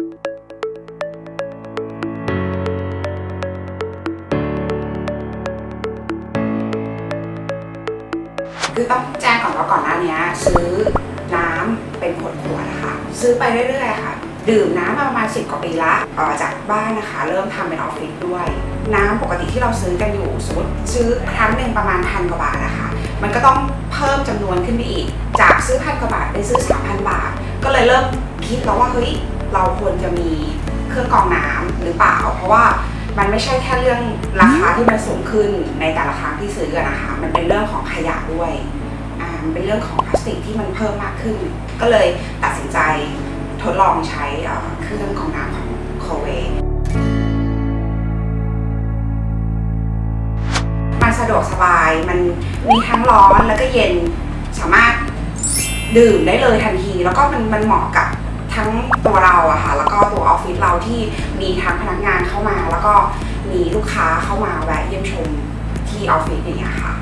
คือต้องแจ้งก่อนว่าก่อนหน้านี้ซื้อน้ำเป็นขวดขวดนะคะซื้อไปเรื่อยๆค่ะ ดื่มน้ำมาประมาณ10กว่าปีละออจากบ้านนะคะ เริ่มทำเป็นออฟฟิศด้วย น้ำปกติที่เราซื้อกันอยู่สมมติซื้อครั้งหนึ่งประมาณพันกว่าบาทนะคะ มันก็ต้องเพิ่มจำนวนขึ้นไปอีก จากซื้อพันกว่าบาทเป็นซื้อ3,000บาท ก็เลยเริ่มคิดแล้วว่าเฮ้ย เราควรจะมีเครื่องกรองน้ำหรือเปล่า เพราะว่ามันไม่ใช่แค่เรื่องราคาที่มันสูงขึ้นในแต่ละครั้งที่ซื้อกันนะคะ มันเป็นเรื่องของขยะด้วยอ่ามันเป็นเรื่องของพลาสติกที่มันเพิ่มมากขึ้น ก็เลยตัดสินใจทดลองใช้เอ่อเครื่องกรองน้ำของโคเว มันสะดวกสบาย มันมีทั้งร้อนแล้วก็เย็น สามารถดื่มได้เลยทันที แล้วก็มันมันเหมาะกับ ทั้งตัวเราอะค่ะแล้วก็ตัวออฟฟิศเราที่มีทั้งพนักงานเข้ามา แล้วก็มีลูกค้าเข้ามาแวะเยี่ยมชมที่ออฟฟิศอย่างเงี้ยค่ะ